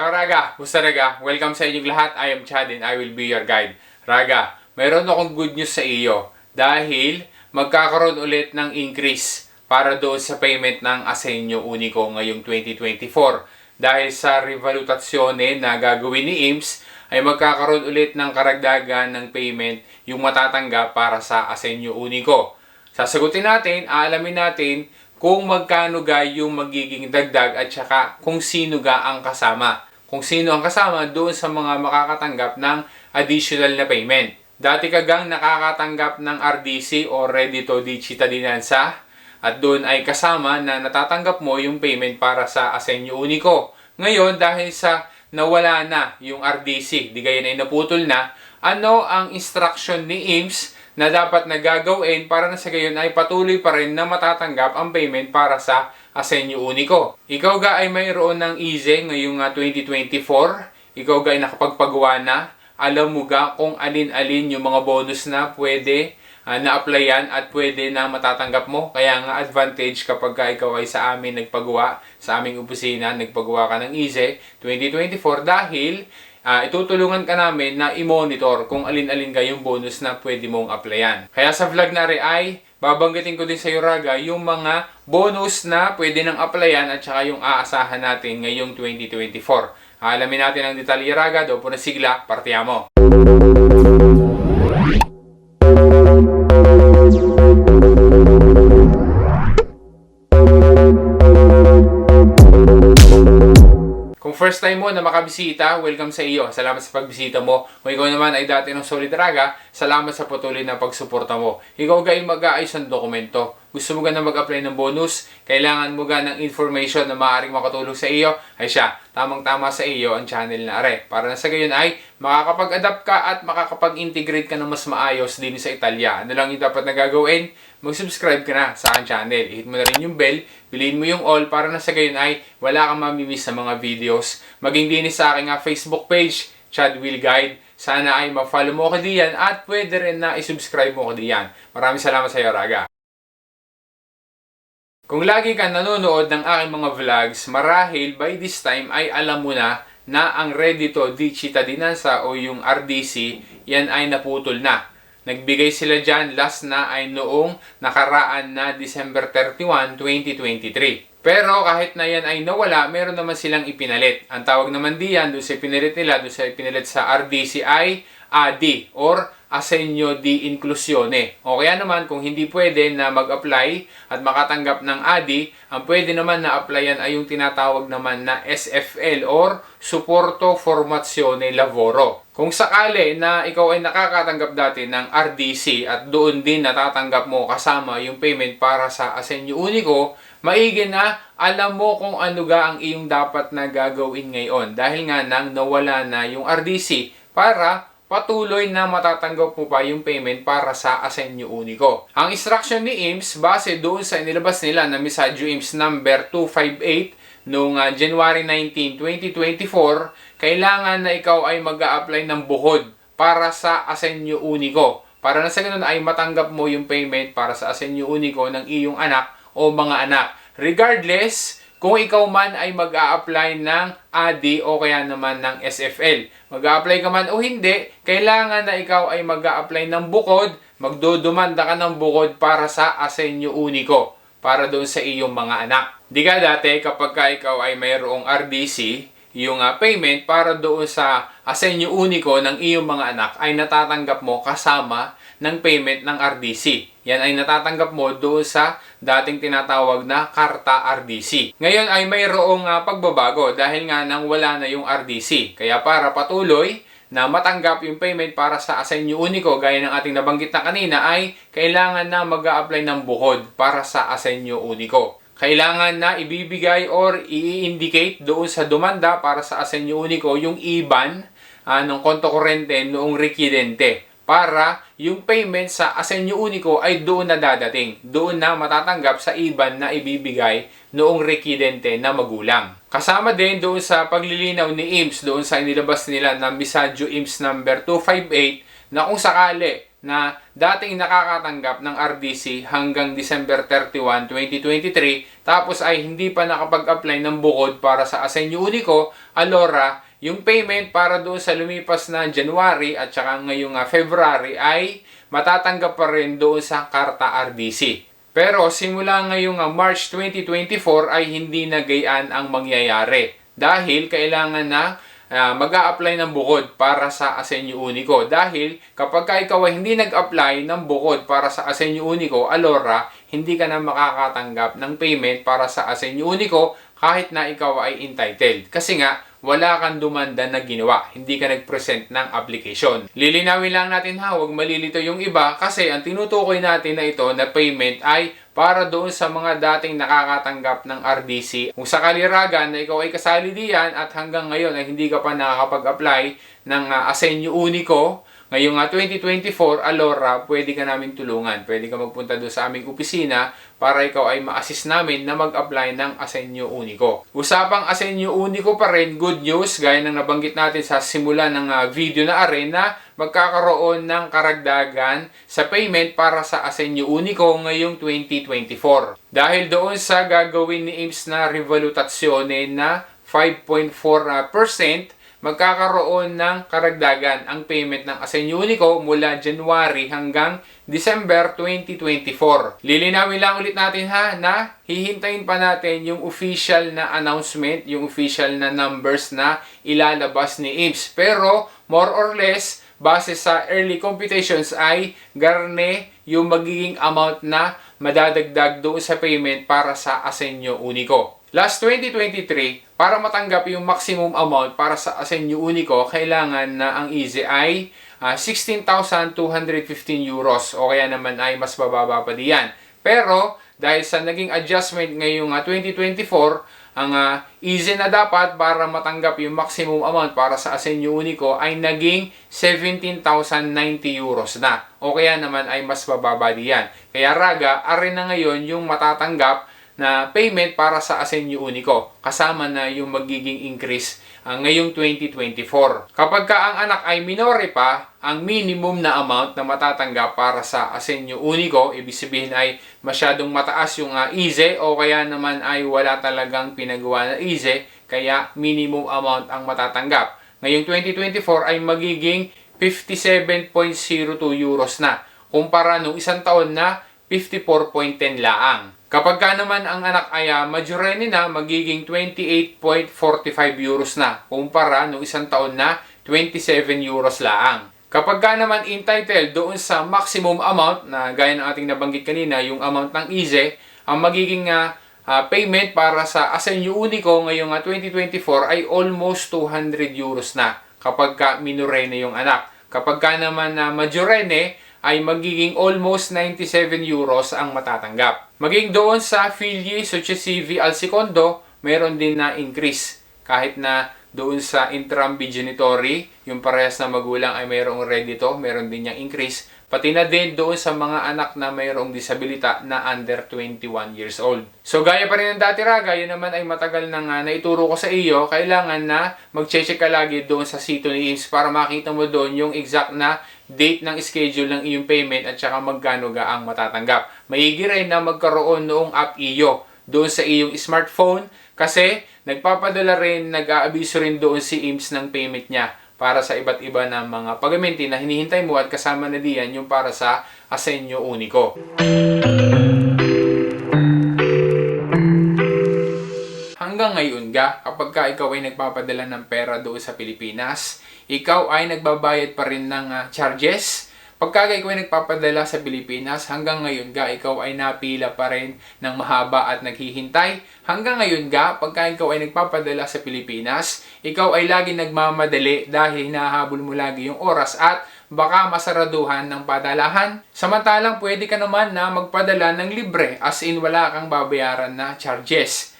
Ciao Raga! Gusto Raga? Welcome sa inyong lahat. I am Chad and I will be your guide. Raga, mayroon akong good news sa iyo dahil magkakaroon ulit ng increase para doon sa payment ng Asenyo Unico ngayong 2024. Dahil sa revalutasyone na gagawin ni IMS ay magkakaroon ulit ng karagdagan ng payment yung matatanggap para sa Asenyo Unico. Sasagutin natin, aalamin natin kung magkano ga yung magiging dagdag at saka kung sino ga ang kasama. Kung sino ang kasama doon sa mga makakatanggap ng additional na payment. Dati ka gang nakakatanggap ng RDC o Reddito di Cittadinanza at doon ay kasama na natatanggap mo yung payment para sa Asenyo Unico. Ngayon, dahil sa nawala na yung RDC, di gayon ay naputol na, ano ang instruction ni IMS na dapat na gagawin para na sa gayon ay patuloy pa rin na matatanggap ang payment para sa Asenyo Unico. Ikaw ga ay mayroon ng easy ngayong ah, 2024. Ikaw ga ay nakapagpagawa na. Alam mo ga kung alin-alin yung mga bonus na pwede ah, na-applyan at pwede na matatanggap mo. Kaya nga advantage kapag ka ikaw ay sa amin nagpagawa, sa aming opisina, nagpagawa ka ng easy 2024 dahil ah, itutulungan ka namin na i-monitor kung alin-alin ga yung bonus na pwede mong applyan. Kaya sa vlog na rin ay babanggitin ko din sa iyo Raga yung mga bonus na pwede nang applyan at saka yung aasahan natin ngayong 2024. Alamin natin ang detalye Raga, doon po na sigla, partiamo. Kung first time mo na makabisita, welcome sa iyo. Salamat sa pagbisita mo. Kung ikaw naman ay dati ng Solid Raga, salamat sa patuloy na pagsuporta mo. Ikaw gay mag-aayos ng dokumento. Gusto mo ga na mag-apply ng bonus? Kailangan mo ga ng information na maaaring makatulong sa iyo? Ay siya, tamang-tama sa iyo ang channel na are. Para na sa gayon ay makakapag-adapt ka at makakapag-integrate ka ng mas maayos din sa Italia. Ano lang yung dapat na gagawin? Mag-subscribe ka na sa aking channel. I-hit mo na rin yung bell, piliin mo yung all para na sa gayon ay wala kang mamimiss sa mga videos. Maging din sa aking ah, Facebook page, Chad Will Guide. Sana ay ma-follow mo ko diyan at pwede rin na i-subscribe mo ko diyan. Maraming salamat sa iyo, Raga. Kung lagi ka nanonood ng aking mga vlogs, marahil by this time ay alam mo na na ang Reddito di Cittadinanza o yung RDC, yan ay naputol na. Nagbigay sila dyan last na ay noong nakaraan na December 31, 2023. Pero kahit na yan ay nawala, meron naman silang ipinalit. Ang tawag naman diyan, doon sa ipinalit nila, doon sa ipinalit sa RDC ay ADI or Asenyo di Inclusione. O kaya naman kung hindi pwede na mag-apply at makatanggap ng ADI, ang pwede naman na applyan ay yung tinatawag naman na SFL or Supporto Formazione Lavoro. Kung sakali na ikaw ay nakakatanggap dati ng RDC at doon din natatanggap mo kasama yung payment para sa Asenyo Unico, maigi na alam mo kung ano ga ang iyong dapat na gagawin ngayon dahil nga nang nawala na yung RDC para patuloy na matatanggap mo pa yung payment para sa Asenyo Unico. Ang instruction ni IMS base doon sa inilabas nila na Misadyo IMS number 258 noong ah, January 19, 2024, kailangan na ikaw ay mag apply ng buhod para sa Asenyo Unico. Para na sa ganun ay matanggap mo yung payment para sa Asenyo Unico ng iyong anak o mga anak. Regardless, kung ikaw man ay mag apply ng ADI o kaya naman ng SFL. mag apply ka man o hindi, kailangan na ikaw ay mag apply ng bukod, magdodumanda ka ng bukod para sa Asenyo Unico, para doon sa iyong mga anak. Di ka dati kapag ka ikaw ay mayroong RDC, yung ah, payment para doon sa Asenyo Unico ng iyong mga anak ay natatanggap mo kasama ng payment ng RDC. Yan ay natatanggap mo doon sa dating tinatawag na Karta RDC. Ngayon ay mayroong ah, pagbabago dahil nga nang wala na yung RDC. Kaya para patuloy na matanggap yung payment para sa Asenyo Unico gaya ng ating nabanggit na kanina ay kailangan na mag apply ng buhod para sa Asenyo Unico kailangan na ibibigay or i-indicate doon sa dumanda para sa Asenyo Unico yung IBAN uh, ng konto kurente noong requirente para yung payment sa Asenyo Unico ay doon na dadating. Doon na matatanggap sa IBAN na ibibigay noong residente na magulang. Kasama din doon sa paglilinaw ni IMS, doon sa inilabas nila na Misadyo IMS number 258 na kung sakali na dating nakakatanggap ng RDC hanggang December 31, 2023 tapos ay hindi pa nakapag-apply ng bukod para sa Asenyo Unico, Alora, yung payment para doon sa lumipas na January at saka ngayong ah, February ay matatanggap pa rin doon sa Karta RDC. Pero simula ngayong ah, March 2024 ay hindi na gayaan ang mangyayari dahil kailangan na uh, mag apply ng bukod para sa Asenyo Unico. Dahil kapag ka ikaw ay hindi nag-apply ng bukod para sa Asenyo Unico, alora, hindi ka na makakatanggap ng payment para sa Asenyo Unico kahit na ikaw ay entitled. Kasi nga, wala kang dumanda na ginawa. Hindi ka nag-present ng application. Lilinawin lang natin ha, huwag malilito yung iba kasi ang tinutukoy natin na ito na payment ay para doon sa mga dating nakakatanggap ng RDC. Kung sakali raga na ikaw ay kasali diyan at hanggang ngayon ay hindi ka pa nakakapag-apply ng uh, Asenyo Unico, Ngayong uh, 2024, Alora, pwede ka namin tulungan. Pwede ka magpunta doon sa aming opisina para ikaw ay ma-assist namin na mag-apply ng Asenyo Unico. Usapang Asenyo Unico pa rin, good news, gaya ng nabanggit natin sa simula ng uh, video na arena, magkakaroon ng karagdagan sa payment para sa Asenyo Unico ngayong 2024. Dahil doon sa gagawin ni IMS na revalutasyone na 5.4%, magkakaroon ng karagdagan ang payment ng Asenyo Unico mula January hanggang December 2024. Lilinawin lang ulit natin ha na hihintayin pa natin yung official na announcement, yung official na numbers na ilalabas ni IMS. Pero more or less, base sa early computations ay garne yung magiging amount na madadagdag doon sa payment para sa Asenyo Unico. Last 2023, para matanggap yung maximum amount para sa Asenyo Unico, kailangan na ang easy ay uh, 16,215 euros o kaya naman ay mas bababa pa diyan. Pero dahil sa naging adjustment ngayong uh, 2024, ang uh, easy na dapat para matanggap yung maximum amount para sa Asenyo Unico ay naging 17,090 euros na. O kaya naman ay mas bababa diyan. Kaya raga, arin na ngayon yung matatanggap na payment para sa Asenyo Unico kasama na yung magiging increase uh, ngayong 2024. Kapag ka ang anak ay minore pa, ang minimum na amount na matatanggap para sa Asenyo Unico, ibig sabihin ay masyadong mataas yung uh, easy o kaya naman ay wala talagang pinagawa na easy, kaya minimum amount ang matatanggap. Ngayong 2024 ay magiging 57.02 euros na kumpara nung isang taon na 54.10 laang. Kapag ka naman ang anak ay uh, majorene na, magiging 28.45 euros na, kumpara no isang taon na 27 euros laang. Kapag ka naman entitled doon sa maximum amount, na gaya ng ating nabanggit kanina, yung amount ng easy, ang magiging uh, uh, payment para sa Asenyo Unico ngayong uh, 2024 ay almost 200 euros na kapag ka minorene yung anak. Kapag ka naman na uh, majorene, ay magiging almost 97 euros ang matatanggap. Maging doon sa Filye Successivi al Secondo, meron din na increase. Kahit na doon sa intrambigenitory, yung parehas na magulang ay mayroong redito, meron din niyang increase. Pati na din doon sa mga anak na mayroong disabilita na under 21 years old. So gaya pa rin ng dati raga, yun naman ay matagal na nga naituro ko sa iyo, kailangan na mag-check ka lagi doon sa sito ni IMS para makita mo doon yung exact na date ng schedule ng iyong payment at saka magkano ga ang matatanggap. Maigi rin na magkaroon noong app iyo doon sa iyong smartphone kasi nagpapadala rin, nag-aabiso rin doon si IMS ng payment niya para sa iba't iba ng mga pagamenti na hinihintay mo at kasama na diyan yung para sa Asenyo Unico. Hanggang ngayon ga, kapag ka ikaw ay nagpapadala ng pera doon sa Pilipinas, ikaw ay nagbabayad pa rin ng uh, charges Pagka ikaw ay nagpapadala sa Pilipinas, hanggang ngayon ga, ikaw ay napila pa rin ng mahaba at naghihintay. Hanggang ngayon ga, pagka ikaw ay nagpapadala sa Pilipinas, ikaw ay lagi nagmamadali dahil hinahabol mo lagi yung oras at baka masaraduhan ng padalahan. Samantalang pwede ka naman na magpadala ng libre as in wala kang babayaran na charges.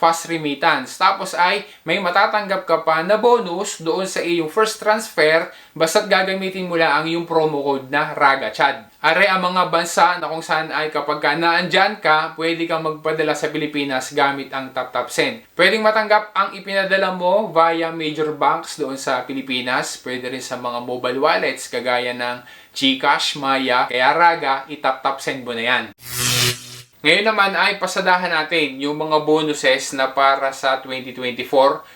fast remittance. Tapos ay may matatanggap ka pa na bonus doon sa iyong first transfer basta't gagamitin mo lang ang yung promo code na RAGACHAD. Are ang mga bansa na kung saan ay kapag ka naandyan ka, pwede kang magpadala sa Pilipinas gamit ang TapTap Send. Pwedeng matanggap ang ipinadala mo via major banks doon sa Pilipinas. Pwede rin sa mga mobile wallets kagaya ng GCash, Maya, kaya Raga, itap-tap send mo na yan. Ngayon naman ay pasadahan natin yung mga bonuses na para sa 2024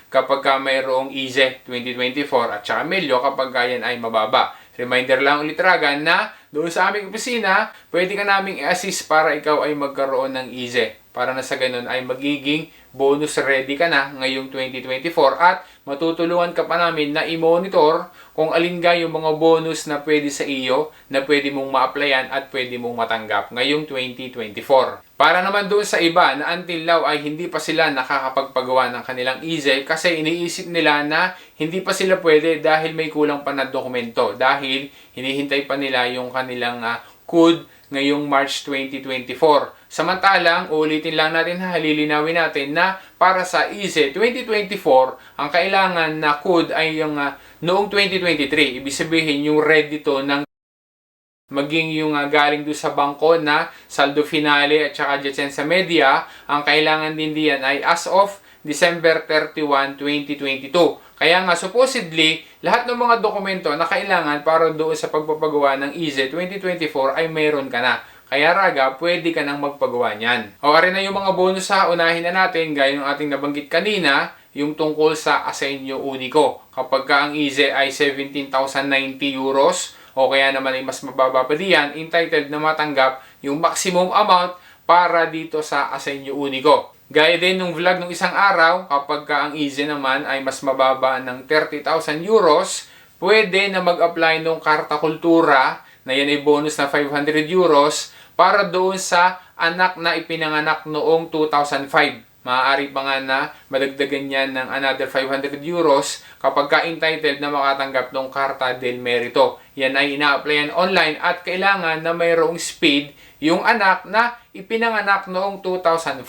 kapag ka mayroong EZE 2024 at saka Melio kapag ka yan ay mababa. Reminder lang ulit Raga na doon sa aming opisina, pwede ka naming i-assist para ikaw ay magkaroon ng EZE. Para na sa ganun ay magiging bonus ready ka na ngayong 2024 at matutulungan ka pa namin na i-monitor kung alin ga yung mga bonus na pwede sa iyo na pwede mong ma-applyan at pwede mong matanggap ngayong 2024. Para naman doon sa iba na until now ay hindi pa sila nakakapagpagawa ng kanilang EZ kasi iniisip nila na hindi pa sila pwede dahil may kulang pa na dokumento dahil hinihintay pa nila yung kanilang uh, COD ngayong March 2024. Samantalang, ulitin lang natin ha, halilinawin natin na para sa EZ 2024, ang kailangan na code ay yung uh, noong 2023. Ibig sabihin yung ready to ng maging yung uh, galing doon sa bangko na saldo finale at saka sa media, ang kailangan din diyan ay as of December 31, 2022. Kaya nga supposedly, lahat ng mga dokumento na kailangan para doon sa pagpapagawa ng EZ 2024 ay meron ka na. Kaya raga, pwede ka nang magpagawa niyan. O rin na yung mga bonus sa unahin na natin, gaya ng ating nabanggit kanina, yung tungkol sa Asenyo Unico. Kapag ka ang EZ ay 17,090 euros, o kaya naman ay mas mababa pa diyan, entitled na matanggap yung maximum amount para dito sa Asenyo Unico. Gaya din nung vlog nung isang araw, kapag ka ang easy naman ay mas mababa ng 30,000 euros, pwede na mag-apply ng karta kultura na yan ay bonus na 500 euros para doon sa anak na ipinanganak noong 2005. Maaari pa nga na madagdagan yan ng another 500 euros kapag ka-entitled na makatanggap ng Carta del Merito. Yan ay ina-applyan online at kailangan na mayroong speed yung anak na ipinanganak noong 2005.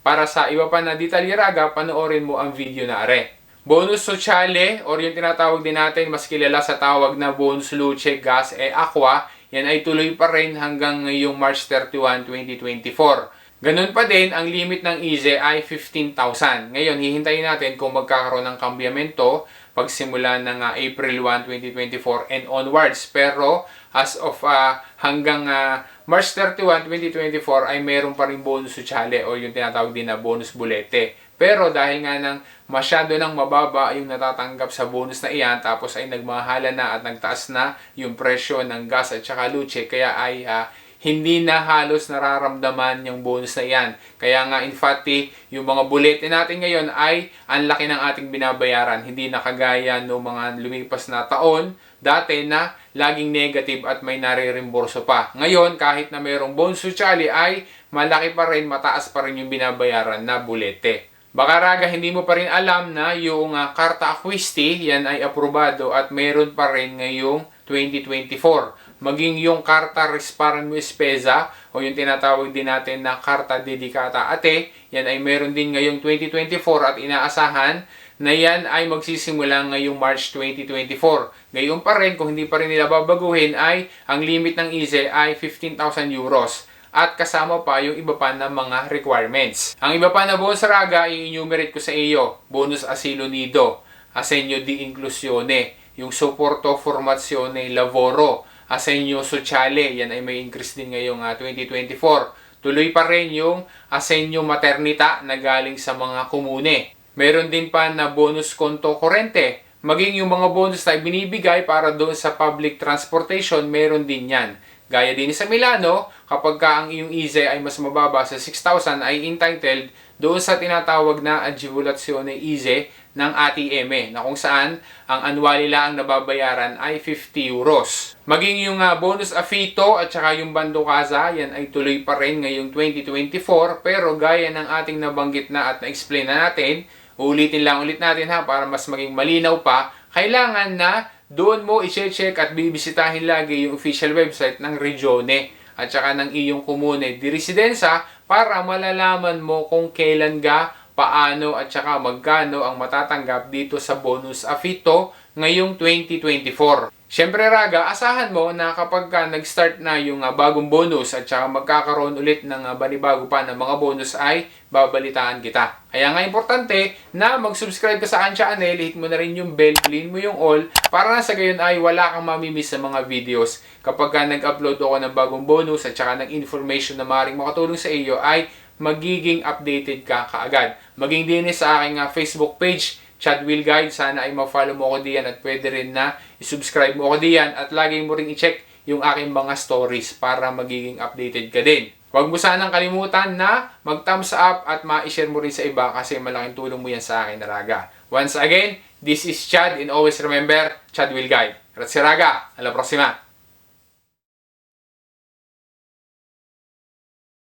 Para sa iba pa na detalyeraga, panoorin mo ang video na are. Bonus Sociale, or yung tinatawag din natin, mas kilala sa tawag na Bonus Luce Gas e Aqua, yan ay tuloy pa rin hanggang ngayong March 31, 2024. Ganun pa din, ang limit ng EZE ay 15,000. Ngayon, hihintayin natin kung magkakaroon ng kambyamento pagsimula ng uh, April 1, 2024 and onwards. Pero as of uh, hanggang uh, March 31, 2024 ay meron pa rin bonus suchale o yung tinatawag din na bonus bulete. Pero dahil nga nang masyado nang mababa yung natatanggap sa bonus na iyan tapos ay nagmahala na at nagtaas na yung presyo ng gas at saka luche kaya ay uh, hindi na halos nararamdaman yung bonus na yan. Kaya nga in fact, eh, yung mga bulletin natin ngayon ay ang laki ng ating binabayaran. Hindi na kagaya no mga lumipas na taon dati na laging negative at may nare-reimburso pa. Ngayon, kahit na mayroong bonus sociale ay malaki pa rin, mataas pa rin yung binabayaran na bulete. Baka raga hindi mo pa rin alam na yung uh, Karta Acquisti, yan ay aprobado at mayroon pa rin ngayong 2024 maging yung Karta Risparan mo Espeza o yung tinatawag din natin na Karta Dedicata Ate, yan ay meron din ngayong 2024 at inaasahan na yan ay magsisimula ngayong March 2024. Ngayon pa rin, kung hindi pa rin nila babaguhin, ay ang limit ng ISE ay 15,000 euros at kasama pa yung iba pa na mga requirements. Ang iba pa na bonus raga, i-enumerate ko sa iyo. Bonus asilo nido, asenyo di inclusione, yung supporto formazione lavoro, Asenyo Sociale, yan ay may increase din ngayong uh, 2024. Tuloy pa rin yung Asenyo Maternita na galing sa mga komune. Meron din pa na bonus konto korente. Maging yung mga bonus na binibigay para doon sa public transportation, meron din yan. Gaya din sa Milano, kapag ka ang iyong IZE ay mas mababa sa 6,000 ay entitled doon sa tinatawag na agevolazione IZE ng ATM na kung saan ang annually lang ang nababayaran ay 50 euros. Maging yung ah, bonus afito at saka yung bando casa, yan ay tuloy pa rin ngayong 2024 pero gaya ng ating nabanggit na at na-explain na natin, ulitin lang ulit natin ha para mas maging malinaw pa, kailangan na doon mo i-check at bibisitahin lagi yung official website ng Regione at saka ng iyong komune di residenza para malalaman mo kung kailan ka, paano at saka magkano ang matatanggap dito sa bonus afito ngayong 2024. Siyempre Raga, asahan mo na kapag ka nag-start na yung ah, bagong bonus at saka magkakaroon ulit ng uh, banibago pa ng mga bonus ay babalitaan kita. Kaya nga importante na mag-subscribe ka sa aking channel, hit mo na rin yung bell, clean mo yung all para na sa gayon ay wala kang mamimiss sa mga videos. Kapag ka nag-upload ako ng bagong bonus at saka ng information na maaaring makatulong sa iyo ay magiging updated ka kaagad. Maging din sa aking ah, Facebook page, Chad Will Guide. Sana ay ma-follow mo ako diyan at pwede rin na i-subscribe mo ako diyan at lagi mo rin i-check yung aking mga stories para magiging updated ka din. Huwag mo sanang kalimutan na mag-thumbs up at ma-share mo rin sa iba kasi malaking tulong mo yan sa akin, Raga. Once again, this is Chad and always remember, Chad Will Guide. Grazie Raga, alla prossima!